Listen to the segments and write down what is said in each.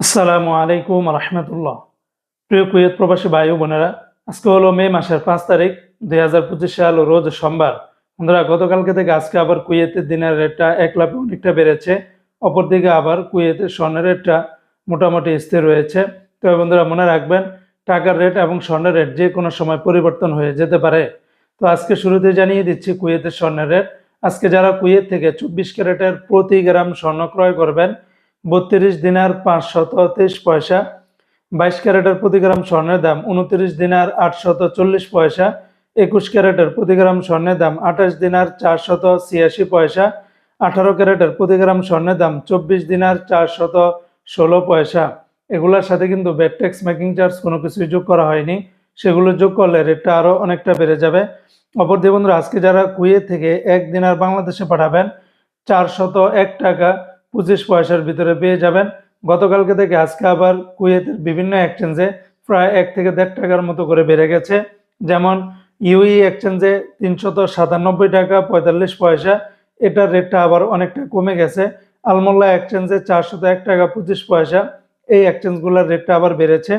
আসসালামু আলাইকুম রহমতুল্লাহ। প্রিয় কুয়েত প্রবাসী ভাই বোনেরা, আজকে হলো মে মাসের পাঁচ তারিখ, দুই হাজার পঁচিশ সাল, রোজ সোমবার। বন্ধুরা, গতকালকে থেকে আজকে আবার কুয়েতের দিনের রেটটা এক লাখ অনেকটা বেড়েছে, অপরদিকে আবার কুয়েতের স্বর্ণের রেটটা মোটামুটি স্থির রয়েছে। তবে বন্ধুরা, মনে রাখবেন, টাকার রেট এবং স্বর্ণের রেট যে কোনো সময় পরিবর্তন হয়ে যেতে পারে। তো আজকে শুরুতে জানিয়ে দিচ্ছি কুয়েতের স্বর্ণের রেট। আজকে যারা কুয়েত থেকে চব্বিশ ক্যারেটের প্রতি গ্রাম স্বর্ণ ক্রয় করবেন বত্রিশ দিনার পাঁচশত তেইশ পয়সা, বাইশ ক্যারেটের প্রতি গ্রাম স্বর্ণের দাম উনত্রিশ দিনার আটশত চল্লিশ পয়সা, একুশ ক্যারেটের প্রতি গ্রাম স্বর্ণের দাম আঠাশ দিনার চারশত ছিয়াশি পয়সা, আঠারো ক্যারেটের প্রতি গ্রাম স্বর্ণের দাম চব্বিশ দিনার চারশত ষোলো পয়সা। এগুলোর সাথে কিন্তু ব্যাট ট্যাক্স মেকিং চার্জ কোনো কিছুই যোগ করা হয়নি। সেগুলো যোগ করলে রেটটা আরও অনেকটা বেড়ে যাবে। অপর দিয়ে বন্ধুরা, আজকে যারা কুয়েত থেকে এক দিনার বাংলাদেশে পাঠাবেন, চারশত এক টাকা পঁচিশ পয়সার ভিতরে পেয়ে যাবেন। গতকালকে থেকে আজকে আবার কুয়েতের বিভিন্ন এক্সচেঞ্জে প্রায় এক থেকে দেড় টাকার মতো করে বেড়ে গেছে। যেমন ইউই এক্সচেঞ্জে তিনশত সাতানব্বই টাকা, পঁয়তাল্লিশ পয়সা। এটার রেটটা আবার অনেকটা কমে গেছে। আলমোল্লা এক্সচেঞ্জে চারশত এক টাকা, পঁচিশ পয়সা। এই এক্সচেঞ্জগুলোর রেটটা আবার বেড়েছে।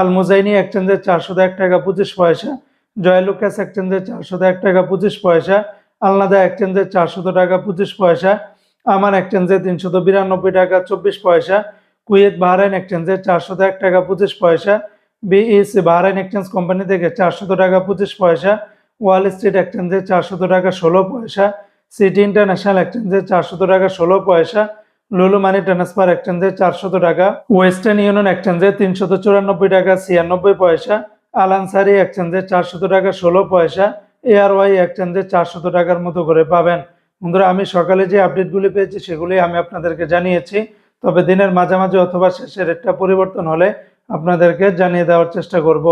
আলমোজাইনি এক্সচেঞ্জে চারশত এক টাকা, পঁচিশ পয়সা। জয়লুকাস এক্সচেঞ্জে চারশত এক টাকা, পঁচিশ পয়সা। আলনাদা এক্সচেঞ্জে চারশত টাকা, পঁচিশ পয়সা। আমান এক্সচেঞ্জে তিনশত বিরানব্বই টাকা, চব্বিশ পয়সা। কুয়েত বাহরাইন এক্সচেঞ্জে চারশত এক টাকা, পঁচিশ পয়সা। বিইসি বাহরাইন এক্সচেঞ্জ কোম্পানি থেকে চারশত টাকা, পঁচিশ পয়সা। ওয়াল স্ট্রিট এক্সচেঞ্জে চারশত টাকা, ষোলো পয়সা। সিটি ইন্টারন্যাশনাল এক্সচেঞ্জে চারশত টাকা, ষোলো পয়সা। লুলু মানি ট্রান্সফার এক্সচেঞ্জে চারশত টাকা। ওয়েস্টার্ন ইউনিয়ন এক্সচেঞ্জে তিনশত চুরানব্বই টাকা, ছিয়ানব্বই পয়সা। আলানসারি এক্সচেঞ্জে চারশত টাকা, ষোলো পয়সা। এআরওয়াই এক্সচেঞ্জে চারশত টাকার মতো করে পাবেন। বন্ধুরা, আমি সকালে যে আপডেটগুলি পেয়েছি সেগুলি আমি আপনাদেরকে জানিয়েছি। তবে দিনের মাঝামাঝি অথবা শেষের একটা পরিবর্তন হলে আপনাদেরকে জানিয়ে দেওয়ার চেষ্টা করব।